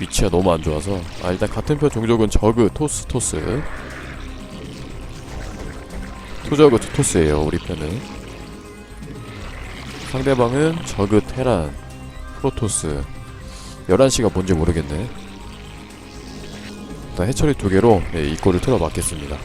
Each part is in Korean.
위치가 너무 안 좋아서. 아 일단 같은 편 종족은 저그 토스 토스. 투저그 투토스예요 우리 편은. 상대방은 저그 테란 프로토스. 11시가 뭔지 모르겠네. 일단 해처리 두 개로 네, 이 골을 틀어 맞겠습니다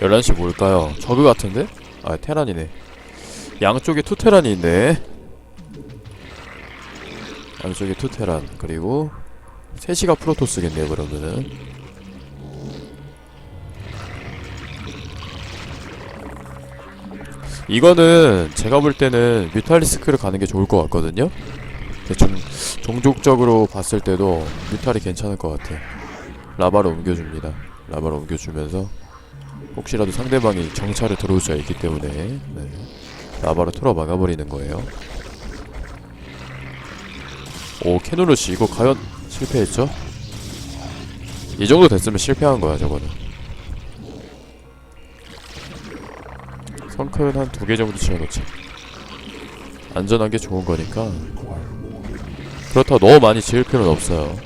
열한 시 뭘까요? 저그 같은데? 아 테란이네. 양쪽에 투 테란이 있네. 양쪽에 투 테란 그리고 3시가 프로토스겠네요 그러면은. 이거는 제가 볼 때는 뮤탈리스크를 가는 게 좋을 것 같거든요? 대충 종족적으로 봤을 때도 뮤탈이 괜찮을 것 같아. 라바로 옮겨줍니다. 라바로 옮겨주면서 혹시라도 상대방이 정찰을 들어올 수가 있기 때문에 네. 라바로 틀어 막아버리는 거예요. 오 캐노루시 이거 과연 실패했죠? 이 정도 됐으면 실패한 거야 저거는. 성큰 한 두 개 정도 지어놓자. 안전한 게 좋은 거니까. 그렇다고 너무 많이 지을 필요는 없어요.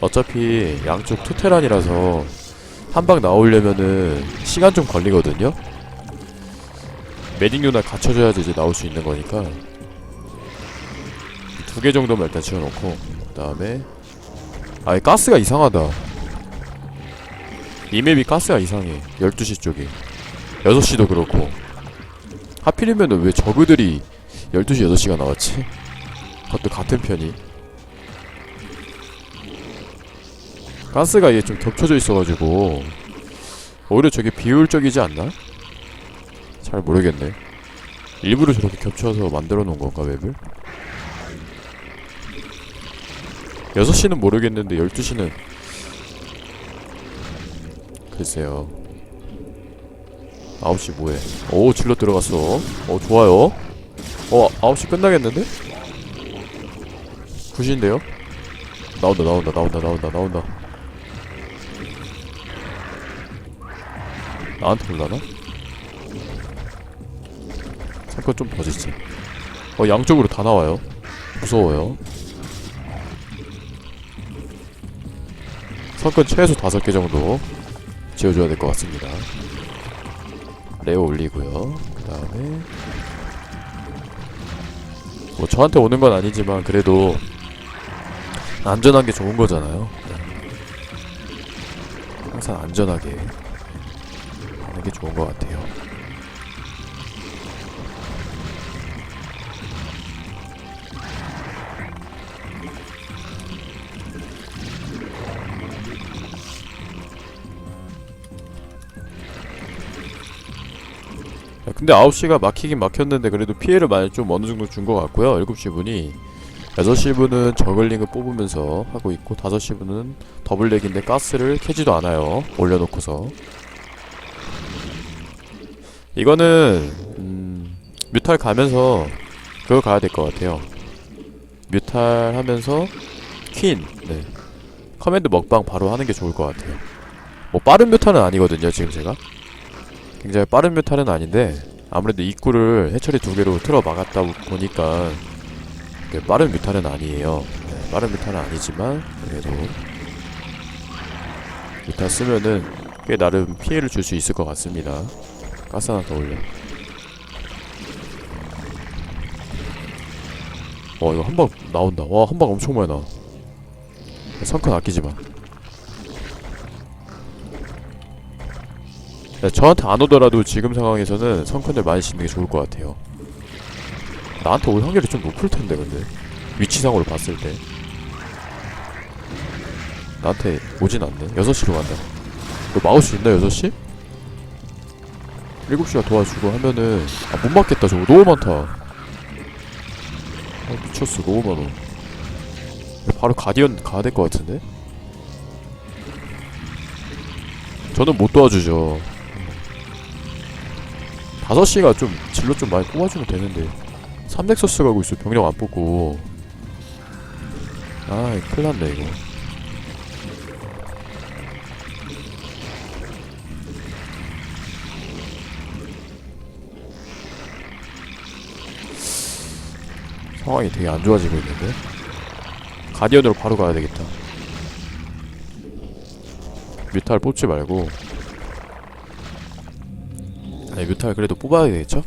어차피 양쪽 투테란이라서 한 방 나오려면은 시간 좀 걸리거든요. 메딩 누나 갖춰줘야지 이제 나올 수 있는 거니까. 두 개 정도만 일단 지어놓고 그 다음에 아이 가스가 이상하다. 이 맵이 가스가 이상해 12시 쪽이 6시도 그렇고. 하필이면은 왜 저그들이 12시 6시가 나왔지? 그것도 같은 편이 가스가 이게 좀 겹쳐져 있어가지고 오히려 저게 비효율적이지 않나? 잘 모르겠네 일부러 저렇게 겹쳐서 만들어 놓은 건가 맵을? 6시는 모르겠는데 12시는 글쎄요 9시 뭐해 오 질러 들어갔어 어 좋아요 어 9시 끝나겠는데? 9시인데요? 나온다 나온다 나온다 나온다 나온다 나한테 올라나? 잠깐 좀 버지지 어 양쪽으로 다 나와요 무서워요 석근 최소 다섯 개 정도 지어줘야 될 것 같습니다. 레오 올리고요. 그 다음에 뭐 저한테 오는 건 아니지만 그래도 안전한 게 좋은 거잖아요. 네. 항상 안전하게 게 좋은 것 같아요. 야, 근데 9시가 막히긴 막혔는데 그래도 피해를 많이 좀 어느 정도 준 것 같고요. 7시 분이 6시 분은 저글링을 뽑으면서 하고 있고 5시 분은 더블렉인데 가스를 캐지도 않아요. 올려놓고서 이거는 음, 뮤탈 가면서 그거 가야 될 것 같아요. 뮤탈 하면서 퀸 네. 커맨드 먹방 바로 하는 게 좋을 것 같아요. 뭐 빠른 뮤탈은 아니거든요. 지금 제가 굉장히 빠른 뮤탈은 아닌데 아무래도 입구를 해처리 두 개로 틀어 막았다 보니까 빠른 뮤탈은 아니에요. 네, 빠른 뮤탈은 아니지만 그래도 뮤탈 쓰면은 꽤 나름 피해를 줄 수 있을 것 같습니다. 가스 하나 더 올려. 와 이거 한 방 나온다. 와 한 방 엄청 많이 나. 성큰 아끼지 마. 네, 저한테 안 오더라도 지금 상황에서는 성큰을 많이 짓는 게 좋을 것 같아요. 나한테 올 확률이 좀 높을 텐데 근데 위치상으로 봤을 때 나한테 오진 않네. 6시로 간다. 너 막을 수 있나 6시? 7시가 도와주고 하면은 아 못 맞겠다 저거 너무 많다. 아 미쳤어 너무 많아. 바로 가디언 가야 될 것 같은데? 저는 못 도와주죠. 5시가 좀 진로 좀 많이 뽑아주면 되는데 3넥서스 가고 있어 병력 안 뽑고 아 큰일났네 이거 상황이 되게 안 좋아지고 있는데 가디언으로 바로 가야 되겠다 뮤탈 뽑지 말고 아니 뮤탈 그래도 뽑아야 되겠죠?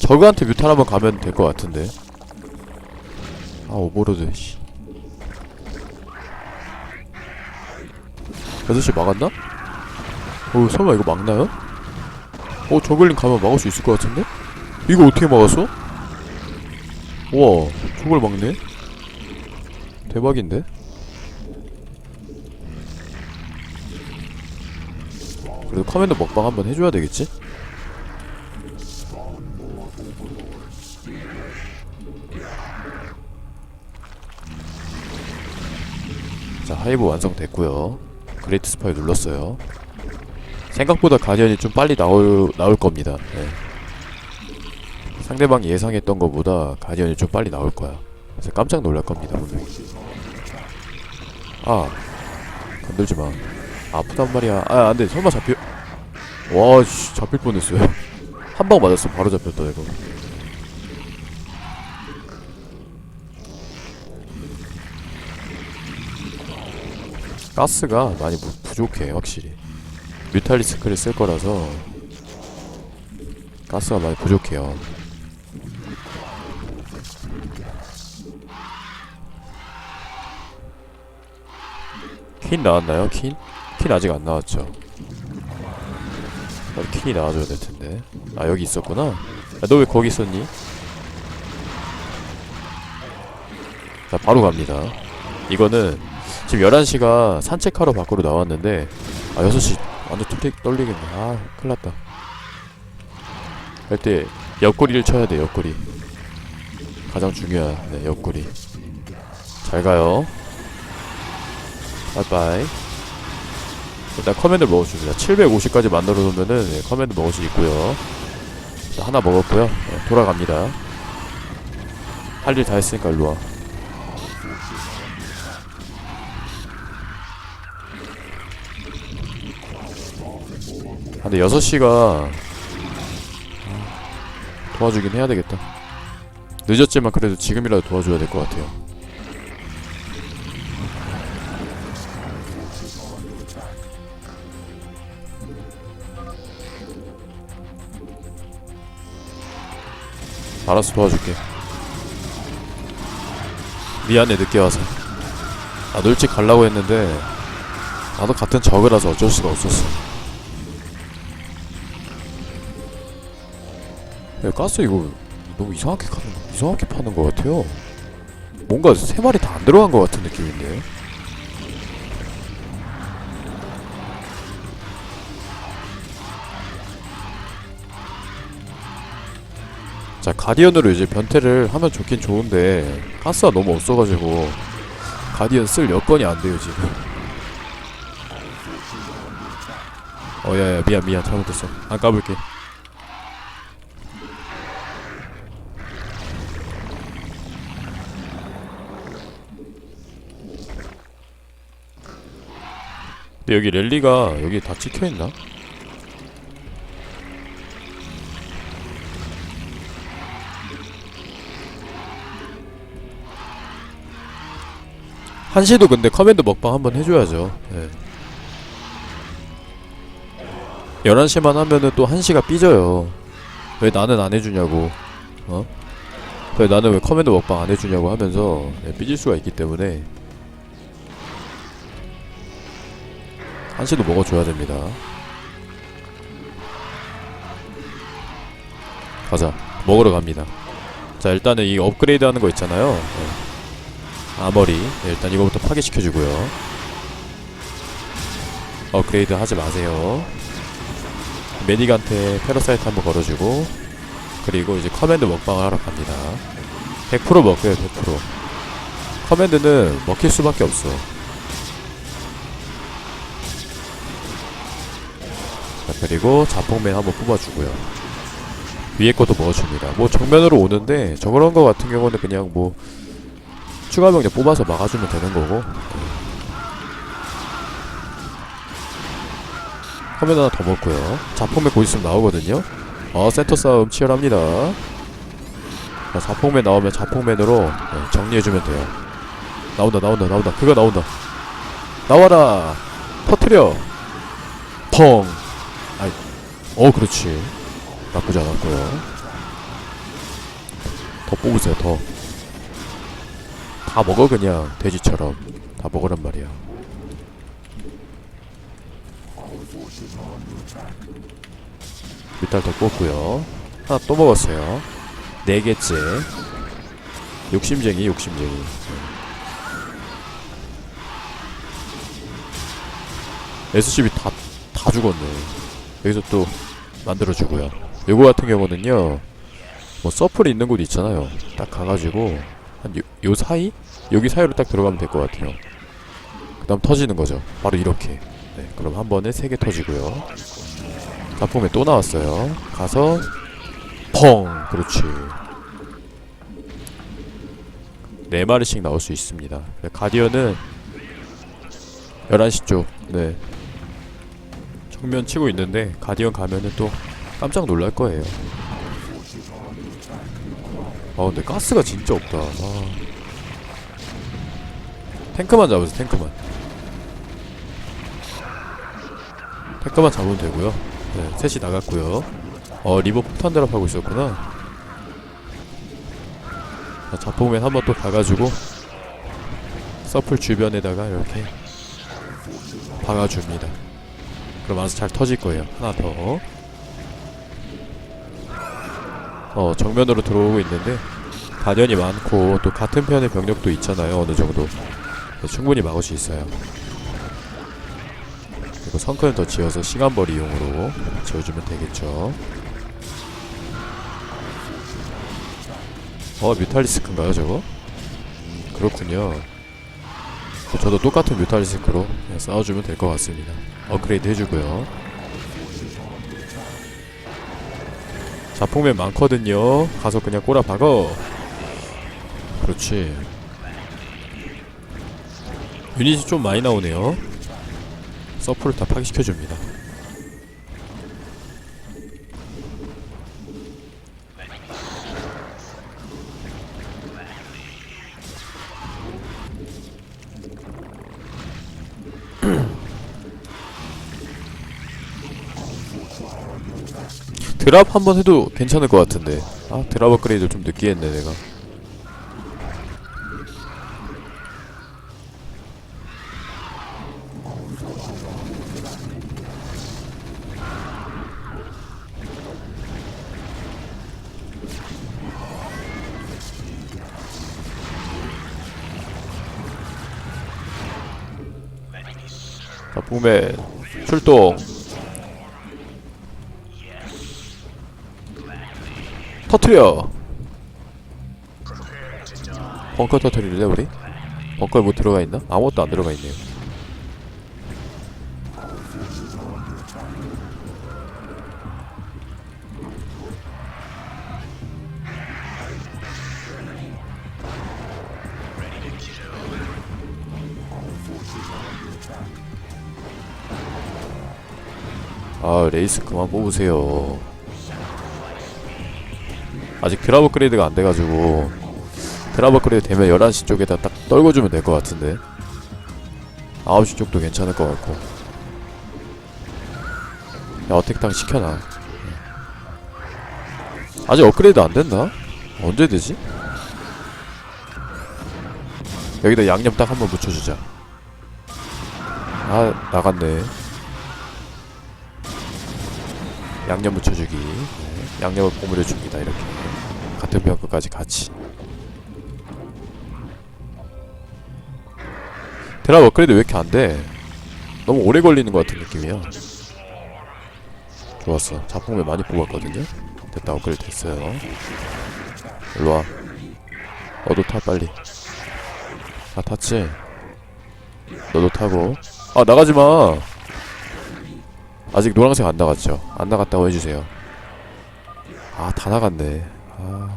저그한테 뮤탈 한번 가면 될 것 같은데 아 오버로드 씨 6시 막았나? 어 설마 이거 막나요? 어 저글링 가면 막을 수 있을 것 같은데? 이거 어떻게 막았어? 우와 저걸 막네? 대박인데? 그래도 커맨더 먹방 한번 해줘야 되겠지? 자 하이브 완성됐고요 그레이트 스파이 눌렀어요 생각보다 가디언이 좀 빨리 나올, 나올 겁니다 네. 상대방이 예상했던 것보다 가디언이 좀 빨리 나올 거야. 그래서 깜짝 놀랄 겁니다 분명히. 아 건들지 마. 아프단 말이야. 아 안 돼. 설마 잡혀 와 씨, 잡힐 뻔했어요. 한 방 맞았어. 바로 잡혔다 이거. 가스가 많이 부, 부족해 확실히. 뮤탈리스크를 쓸 거라서 가스가 많이 부족해요 퀸 나왔나요? 퀸? 퀸 아직 안 나왔죠. 빨리 퀸이 나와줘야 될 텐데. 아 여기 있었구나. 너 왜 거기 있었니? 자 바로 갑니다. 이거는 지금 11시가 산책하러 밖으로 나왔는데 아 6시 완전 떨리, 떨리겠네. 아 큰일났다. 할 때 옆구리를 쳐야 돼 옆구리. 가장 중요한 네, 옆구리. 잘 가요 바이바이. 일단 커맨드 먹어줍니다 750까지 만들어 놓으면은 네, 커맨드 먹을 수 있고요. 자, 하나 먹었고요. 네, 돌아갑니다. 할 일 다 했으니까 일로와. 아, 근데 6시가 도와주긴 해야 되겠다. 늦었지만 그래도 지금이라도 도와줘야 될 것 같아요 알았어 도와줄게. 미안해 늦게 와서. 나도 일찍 가려고 했는데 나도 같은 적이라서 어쩔 수가 없었어. 야, 가스 이거 너무 이상하게 가는 이상하게 파는 것 같아요. 뭔가 세 마리 다 안 들어간 것 같은 느낌인데 자 가디언으로 이제 변태를 하면 좋긴 좋은데 가스가 너무 없어가지고 가디언 쓸 여건이 안 돼요 지금. 어 야야 미안 미안. 잘못했어. 안 까볼게. 근데 여기 랠리가 여기 다 찍혀있나? 한시도 근데 커맨드 먹방 한번 해줘야죠. 예. 11시만 하면은 또 한시가 삐져요. 왜 나는 안 해주냐고. 어? 왜 나는 왜 커맨드 먹방 안 해주냐고 하면서 예, 삐질 수가 있기 때문에. 한시도 먹어줘야 됩니다. 가자. 먹으러 갑니다. 자 일단은 이 업그레이드 하는 거 있잖아요. 예. 아머리. 네, 일단 이거부터 파괴시켜주고요. 업그레이드 하지 마세요. 메딕한테 패러사이트 한번 걸어주고 그리고 이제 커맨드 먹방을 하러 갑니다. 100% 먹혀요 100% 커맨드는 먹힐 수밖에 없어. 자, 그리고 자폭맨 한번 뽑아주고요. 위에 것도 먹어줍니다. 뭐 정면으로 오는데 저런 거 같은 경우는 그냥 뭐 추가 병력 뽑아서 막아주면 되는 거고. 화면 하나 더 먹고요. 자폭맨 곧 있으면 나오거든요. 어 센터 싸움 치열합니다. 자, 자폭맨 나오면 자폭맨으로 네, 정리해주면 돼요. 나온다 나온다 나온다. 그거 나온다. 나와라! 터트려! 펑! 아이 어 그렇지. 나쁘지 않았고요. 더 뽑으세요 더 다 먹어 그냥. 돼지처럼. 다 먹으란 말이야. 밑달 더 뽑고요. 하나 또 먹었어요. 네 개째. 욕심쟁이 욕심쟁이. SCB 다, 다 죽었네. 여기서 또 만들어주고요. 요거 같은 경우는요 뭐 서플이 있는 곳 있잖아요. 딱 가가지고 한 요, 요 사이? 여기 사이로 딱 들어가면 될 것 같아요. 그 다음 터지는 거죠. 바로 이렇게. 네, 그럼 한 번에 세 개 터지고요. 작품에 또 나왔어요. 가서 펑! 그렇지. 네 마리씩 나올 수 있습니다. 네, 가디언은 11시 쪽. 네. 정면 치고 있는데 가디언 가면은 또 깜짝 놀랄 거예요 아 근데 가스가 진짜 없다. 아. 탱크만 잡으세요 탱크만. 탱크만 잡으면 되고요. 네 셋이 나갔고요. 어 리버 폭탄 드랍하고 있었구나. 자, 자폭맨 한번 또 가가지고 서플 주변에다가 이렇게 박아줍니다. 그럼 아주 잘 터질 거예요. 하나 더 어, 정면으로 들어오고 있는데 가련이 많고 또 같은 편의 병력도 있잖아요. 어느 정도. 그래서 충분히 막을 수 있어요. 그리고 성큰을 더 지어서 시간벌 이 용으로 지어주면 되겠죠. 어 뮤탈리스크인가요 저거? 음, 그렇군요. 저도 똑같은 뮤탈리스크로 싸워주면 될 것 같습니다. 업그레이드 해주고요 자폭맨 많거든요. 가서 그냥 꼬라 박어. 그렇지. 유닛이 좀 많이 나오네요. 서프를 다 파괴시켜줍니다 드랍 한번 해도 괜찮을 것 같은데. 아 드랍 업그레이드 좀 늦게 했네 내가. 자 봄에 출동 터트려 벙커 터트릴래 우리? 벙커에 뭐 들어가 있나? 아무것도 안 들어가 있네요 아 레이스 그만 뽑으세요 아직 드랍 업그레이드가 안 돼가지고 드랍 업그레이드 되면 11시 쪽에다 딱 떨궈주면 될 것 같은데 9시 쪽도 괜찮을 것 같고. 야 어택당 시켜놔. 아직 업그레이드 안 됐나? 언제 되지? 여기다 양념 딱 한번 묻혀주자. 아 나갔네 양념 묻혀주기. 네, 양념을 버무려 줍니다 이렇게. 같은 병끝까지 같이. 드랍 업그레이드 왜 이렇게 안돼? 너무 오래 걸리는 것 같은 느낌이야. 좋았어. 자폭맨 많이 뽑았거든요. 됐다 업그레이드 됐어요. 일로와. 너도 타 빨리. 다 탔지? 너도 타고. 아 나가지마 아직 노란색 안 나갔죠? 안 나갔다고 해주세요. 아, 다 나갔네. 아.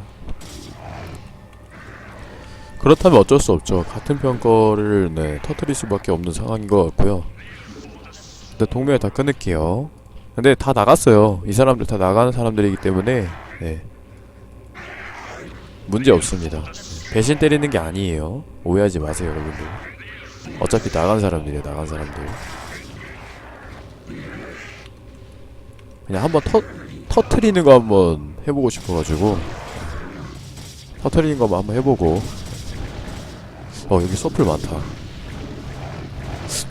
그렇다면 어쩔 수 없죠. 같은 편 거를 네, 터트릴 수밖에 없는 상황인 것 같고요. 근데 동맹을 다 끊을게요. 근데 다 나갔어요. 이 사람들 다 나가는 사람들이기 때문에 네. 문제 없습니다. 배신 때리는 게 아니에요. 오해하지 마세요, 여러분들. 어차피 나간 사람들이에요, 나간 사람들. 그냥 한번 터 터트리는 거 한번 해보고 싶어가지고. 터트리는 거만 한번 해보고. 어 여기 서플 많다.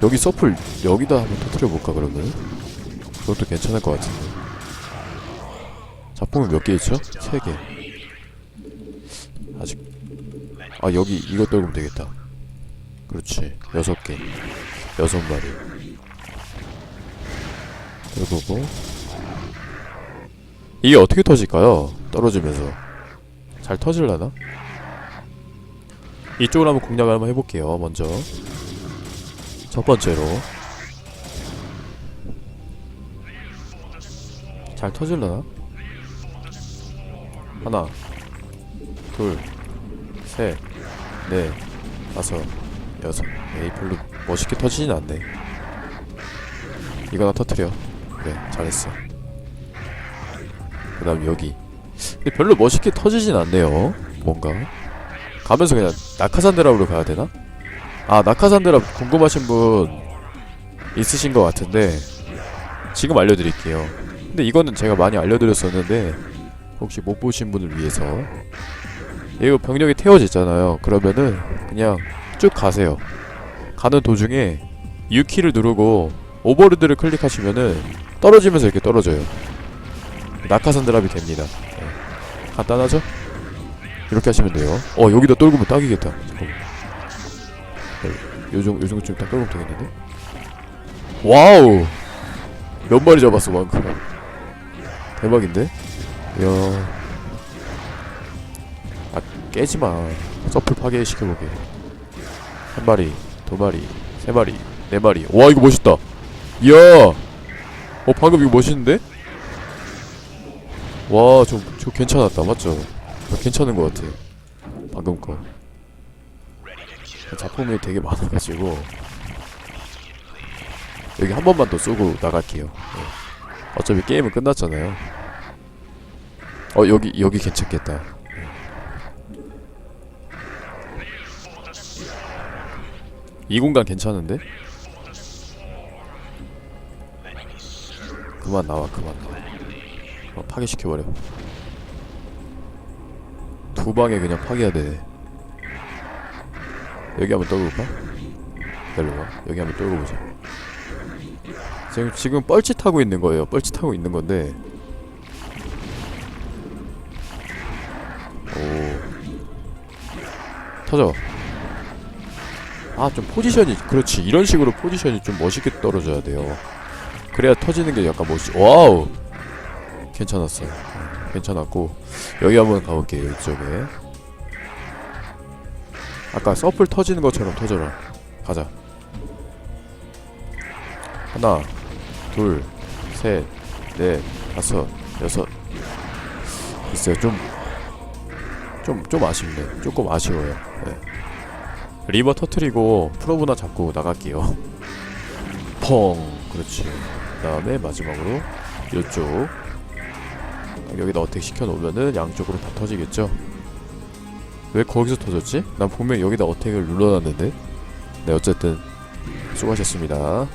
여기 서플 여기다 한번 터트려 볼까 그러면 그것도 괜찮을 것 같은데. 작품이 몇 개 있죠? 세 개. 아직 아 여기 이거 떨구면 되겠다. 그렇지. 여섯 개. 여섯 마리. 떨구고 이게 어떻게 터질까요? 떨어지면서. 잘 터질라나? 이쪽으로 한번 공략을 한번 해볼게요 먼저. 첫 번째로. 잘 터질라나? 하나 둘셋넷 다섯 여섯. 에이 별로 멋있게 터지진 않네. 이거나 터트려. 그래 잘했어. 그 다음 여기. 별로 멋있게 터지진 않네요. 뭔가. 가면서 그냥 낙하산드랍으로 가야 되나? 아 낙하산드랍 궁금하신 분 있으신 것 같은데 지금 알려드릴게요. 근데 이거는 제가 많이 알려드렸었는데 혹시 못 보신 분을 위해서. 이거 병력이 태워졌잖아요. 그러면은 그냥 쭉 가세요. 가는 도중에 U키를 누르고 오버로드를 클릭하시면은 떨어지면서 이렇게 떨어져요 낙하산 드랍이 됩니다. 네. 간단하죠? 이렇게 하시면 돼요. 어 여기다 떨구면 딱이겠다. 네, 요정, 요정쯤 딱 떨구면 되겠는데? 와우! 몇 마리 잡았어 만큼 대박인데? 이야. 아 깨지마. 서플 파괴시켜보게. 한 마리 두 마리 세 마리 네 마리. 와 이거 멋있다. 이야! 어 방금 이거 멋있는데? 와, 저, 저 괜찮았다, 맞죠? 저 괜찮은 것 같아. 방금 거. 작품이 되게 많아가지고. 여기 한 번만 더 쏘고 나갈게요. 네. 어차피 게임은 끝났잖아요. 어, 여기, 여기 괜찮겠다. 네. 이 공간 괜찮은데? 그만 나와, 그만 나와. 어, 파괴시켜버려. 두 방에 그냥 파괴해야 돼. 여기 한번 떨궈볼까? 기다려봐. 여기 한번 떨궈보자. 지금 지금 뻘짓하고 있는 거예요. 뻘짓하고 있는 건데. 오. 터져. 아 좀 포지션이 그렇지. 이런 식으로 포지션이 좀 멋있게 떨어져야 돼요. 그래야 터지는 게 약간 멋있 와우 괜찮았어. 요 괜찮았고 여기 한번 가볼게요. 이쪽에 아까 서플 터지는 것처럼 터져라. 가자. 하나, 둘, 셋, 넷, 다섯, 여섯. 글쎄요, 좀, 좀, 좀 아쉽네. 조금 아쉬워요. 네. 리버 터트리고 프로브나 잡고 나갈게요. 펑. 그렇지. 그 다음에 마지막으로 이쪽 여기다 어택 시켜놓으면은 양쪽으로 다 터지겠죠? 왜 거기서 터졌지? 난 분명히 여기다 어택을 눌러놨는데 네 어쨌든 수고하셨습니다